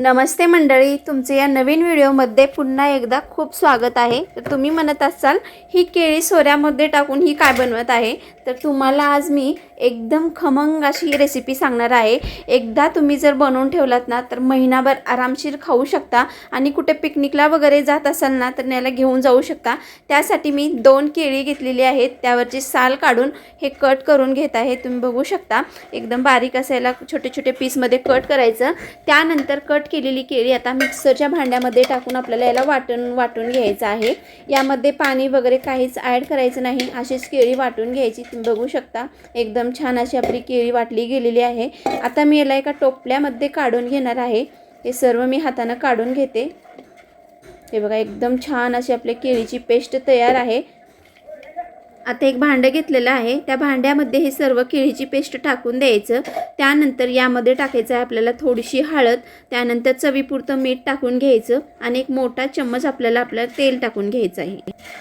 नमस्ते मंडळी तुमचे या नवीन व्हिडिओमध्ये पुन्हा एकदा खूप स्वागत आहे. तर तुम्ही म्हणत असाल ही केळी सोऱ्यामध्ये टाकून ही काय बनवत आहे? तर तुम्हाला आज मी एकदम खमंग अशी रेसिपी सांगणार आहे. एकदा तुम्ही जर बनवून ठेवलात ना तर महिनाभर आरामशीर खाऊ शकता आणि कुठे पिकनिकला वगैरे जात असाल ना तर याला घेऊन जाऊ शकता. त्यासाठी मी दोन केळी घेतलेली आहेत. त्यावरची साल काढून हे कट करून घेत आहे. तुम्ही बघू शकता एकदम बारीक असायला छोटे छोटे पीसमध्ये कट करायचं. त्यानंतर कट केलेली केळी आता मिक्सरच्या भांड्यामध्ये टाकून आपल्याला याला वाटून वाटून घ्यायचं आहे. यामध्ये पाणी वगैरे काहीच ॲड करायचं नाही. अशीच केळी वाटून घ्यायची. तुम्ही बघू शकता एकदम छान अशी आपली केळी वाटली गेलेली आहे. आता मी याला एका टोपल्यामध्ये काढून घेणार आहे. हे सर्व मी हातानं काढून घेते. हे बघा एकदम छान अशी आपल्या केळीची पेस्ट तयार आहे. आता एक भांडं घेतलेलं आहे. त्या भांड्यामध्ये हे सर्व केळीची पेस्ट टाकून द्यायचं. त्यानंतर यामध्ये टाकायचं आहे आपल्याला थोडीशी हळद. त्यानंतर चवीपुरतं मीठ टाकून घ्यायचं आणि एक मोठा चम्मच आपल्याला आपल्याला तेल टाकून घ्यायचं आहे.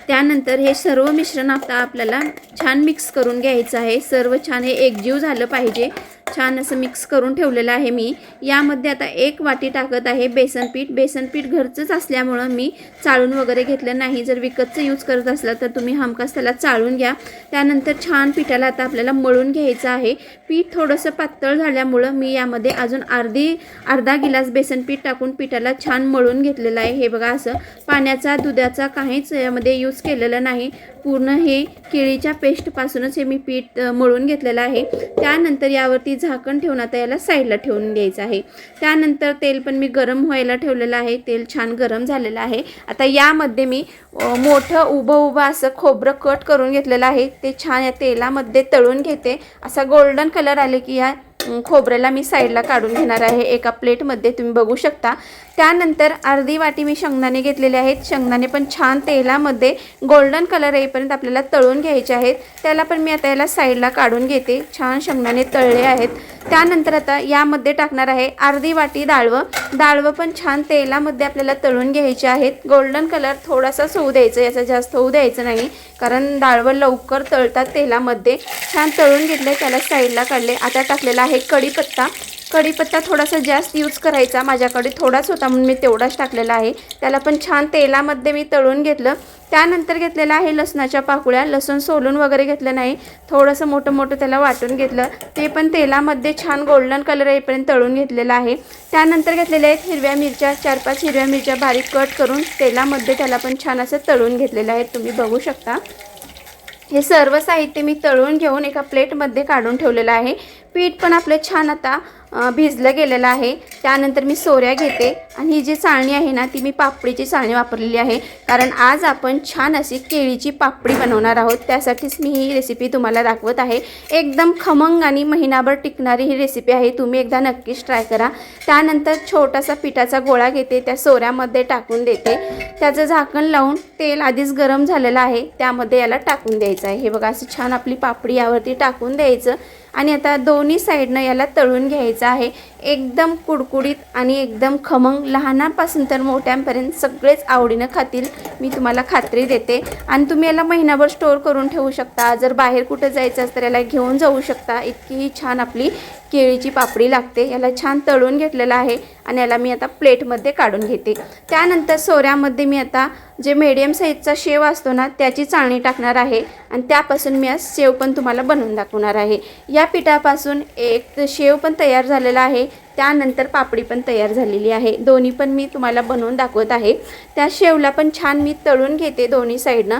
त्यानंतर हे सर्व मिश्रण आता आपल्याला छान मिक्स करून घ्यायचं आहे. सर्व छान हे एकजीव झालं पाहिजे. छान असं मिक्स करून ठेवलेलं आहे मी. यामध्ये आता एक वाटी टाकत आहे बेसन पीठ. बेसन पीठ घरचंच असल्यामुळं मी चाळून वगैरे घेतलं नाही. जर विकतचं यूज करत असला तर तुम्ही हमखास त्याला चाळून घ्या. त्यानंतर छान पिठाला आता आपल्याला मळून घ्यायचं आहे. पीठ थोडंसं पातळ झाल्यामुळं मी यामध्ये अजून अर्धी अर्धा गिलास बेसन पीठ टाकून पिठाला छान मळून घेतलेलं आहे. हे बघा असं पाण्याचा दुधाचा काहीच यामध्ये यूज केलेलं नाही. पूर्ण हे केळीच्या पेस्टपासूनच हे मी पीठ मळून घेतलेलं आहे. त्यानंतर यावरती झाकण ठेवून आता याला साईडला ठेवून द्यायचं आहे. त्यानंतर तेल पण मी गरम व्हायला ठेवलेलं आहे. तेल छान गरम झालेलं आहे. आता यामध्ये मी मोठं उभं उभं असं खोबरं कट करून घेतलेलं आहे. ते छान या तेलामध्ये तळून घेते. असा गोल्डन कलर आले की या खोबऱ्याला मी साईडला काढून घेणार आहे. एका प्लेटमध्ये तुम्ही बघू शकता. त्यानंतर अर्धी वाटी मी शेंगदाणे घेतलेले आहेत. शेंगदाणे पण छान तेलामध्ये गोल्डन कलर येईपर्यंत आपल्याला तळून घ्यायचे आहेत. त्याला पण मी आता याला साईडला काढून घेते. छान शेंगदाणे तळले आहेत. त्यानंतर आता यामध्ये टाकणार आहे अर्धी वाटी डाळवं. डाळवं पण छान तेलामध्ये आपल्याला तळून घ्यायचे आहेत. गोल्डन कलर थोडासाच होऊ द्यायचं याचा जास्त होऊ द्यायचं नाही. कारण डाळवं लवकर तळतात तेलामध्ये. छान तळून घेतले त्याला साईडला काढले. आता टाकलेला आहे कढीपत्ता. कढीपत्ता थोडासा जास्त यूज करायचा. माझ्याकडे थोडाच होता म्हणून मी तेवढाच टाकलेला आहे. त्याला पण छान तेलामध्ये मी तळून घेतलं. त्यानंतर घेतलेलं आहे लसणाच्या पाकुळ्या. लसूण सोलून वगैरे घेतलं नाही. थोडंसं मोठं मोठं त्याला वाटून घेतलं. ते पण तेलामध्ये छान गोल्डन कलर येईपर्यंत तळून घेतलेलं आहे. त्यानंतर घेतलेल्या आहेत हिरव्या मिरच्या. चार पाच हिरव्या मिरच्या बारीक कट करून तेलामध्ये त्याला पण छान असं तळून घेतलेलं आहे. तुम्ही बघू शकता. हे सर्व साहित्य मी तळून घेऊन एका प्लेटमध्ये काढून ठेवलेलं आहे. पीठ पण आपलं छान आता भिजलं गेलेलं आहे. त्यानंतर मी सोऱ्या घेते आणि ही जी चाळणी आहे ना ती मी पापडीची चाळणी वापरलेली आहे. कारण आज आपण छान अशी केळीची पापडी बनवणार आहोत. त्यासाठीच मी ही रेसिपी तुम्हाला दाखवत आहे. एकदम खमंग आणि महिनाभर टिकणारी ही रेसिपी आहे. तुम्ही एकदा नक्कीच ट्राय करा. त्यानंतर छोटासा पिठाचा गोळा घेते. त्या सोऱ्यामध्ये टाकून देते. त्याचं झाकण लावून तेल आधीच गरम झालेलं आहे. त्यामध्ये याला टाकून द्यायचं आहे. हे बघा असं छान आपली पापडी यावरती टाकून द्यायचं. आणि आता दोन्ही साईडनं याला तळून घ्यायचं आहे. एकदम कुडकुडीत आणि एकदम खमंग. लहानापासून तर मोठ्यांपर्यंत सगळेच आवडीनं खातील. मी तुम्हाला खात्री देते. आणि तुम्ही याला महिनाभर स्टोअर करून ठेवू शकता. जर बाहेर कुठं जायचं असतं तर याला घेऊन जाऊ शकता. इतकीही छान आपली केळीची पापडी लागते. याला छान तळून घेतलेलं आहे. आणि याला मी आता प्लेटमध्ये काढून घेते. त्यानंतर सोऱ्यामध्ये मी आता जे मीडियम साईजचा शेव असतो ना त्याची चाळणी टाकणार आहे. आणि त्यापासून मी आज शेव पण तुम्हाला बनवून दाखवणार आहे. या पिठापासून एक शेव पण तयार झालेला आहे. त्यानंतर पापडी पण तयार झालेली आहे. दोन्ही पण मी तुम्हाला बनवून दाखवत आहे. त्या शेवला पण छान मी तळून घेते दोन्ही साईडनं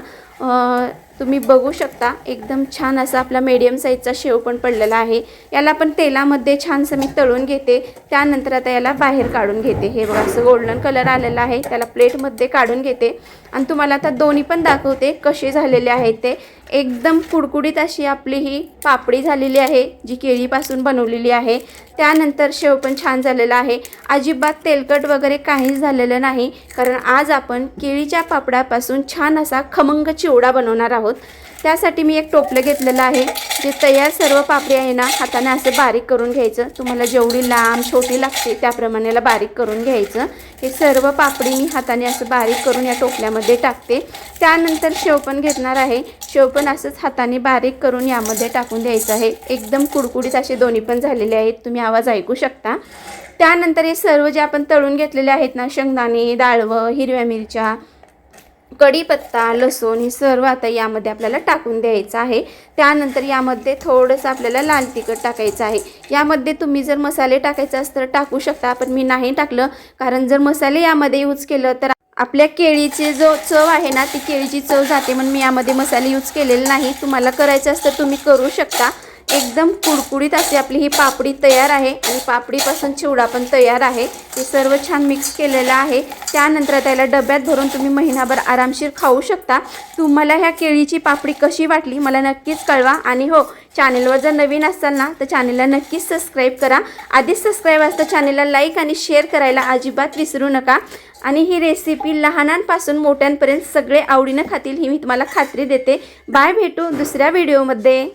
तुम्ही बघू शकता एकदम छान असा आपला मीडियम साईजचा शेव पण पडलेला आहे. याला पण तेलामध्ये छानसं मी तळून घेते. त्यानंतर आता याला बाहेर काढून घेते. हे बघा असं गोल्डन कलर आलेला आहे. त्याला प्लेटमध्ये काढून घेते. आणि तुम्हाला आता दोन्ही पण दाखवते कसे झालेले आहेत ते. एकदम कुडकुडीत अशी आपली ही पापडी झालेली आहे जी केळीपासून बनवलेली आहे. त्यानंतर शेव पण छान झालेला आहे. अजिबात तेलकट वगैरे काहीच झालेलं नाही कारण आज आपण केळीच्या पापडापासून छान असा खमंग चिवडा बनवणार आहोत. त्यासाठी मी एक टोपलं घेतलेलं आहे जे तयार सर्व पापडी आहे ना हाताने असं बारीक करून घ्यायचं. तुम्हाला जेवढी लांब छोटी लागते त्याप्रमाणे बारीक करून घ्यायचं. हे सर्व पापडी मी हाताने असं बारीक करून या टोपल्यामध्ये टाकते. त्यानंतर शेवपण घेतणार आहे. शेव पण असंच हाताने बारीक करून यामध्ये टाकून द्यायचं आहे. एकदम कुडकुडीत असे दोन्ही पण झालेले आहेत. तुम्ही आवाज ऐकू शकता. त्यानंतर हे सर्व जे आपण तळून घेतलेले आहेत ना शेंगदाणे डाळवं हिरव्या मिरच्या कढीपत्ता लसूण हे सर्व आता यामध्ये आपल्याला टाकून द्यायचं आहे. त्यानंतर यामध्ये थोडंसं आपल्याला लाल तिखट टाकायचं आहे. यामध्ये तुम्ही जर मसाले टाकायचे असतं तर टाकू शकता पण मी नाही टाकलं. कारण जर मसाले यामध्ये यूज केलं तर आपल्या केळीची जो चव आहे ना ती केळीची चव जाते म्हणून मी यामध्ये मसाले यूज केलेले नाही. तुम्हाला करायचं असतं तुम्ही करू शकता. एकदम कुडकुडीत अशी आपली ही पापडी तयार आहे आणि पापडीपासून चिवडा पण तयार आहे. ते सर्व छान मिक्स केलेलं आहे. त्यानंतर त्याला डब्यात भरून तुम्ही महिनाभर आरामशीर खाऊ शकता. तुम्हाला ह्या केळीची पापडी कशी वाटली मला नक्कीच कळवा. आणि हो चॅनेलवर जर नवीन असाल ना तर चॅनेलला नक्कीच सबस्क्राईब करा. आधीच सबस्क्राईब असतं चॅनेलला लाईक आणि शेअर करायला अजिबात विसरू नका. आणि ही रेसिपी लहानांपासून मोठ्यांपर्यंत सगळे आवडीनं खातील ही मी तुम्हाला खात्री देते. बाय भेटू दुसऱ्या व्हिडिओमध्ये.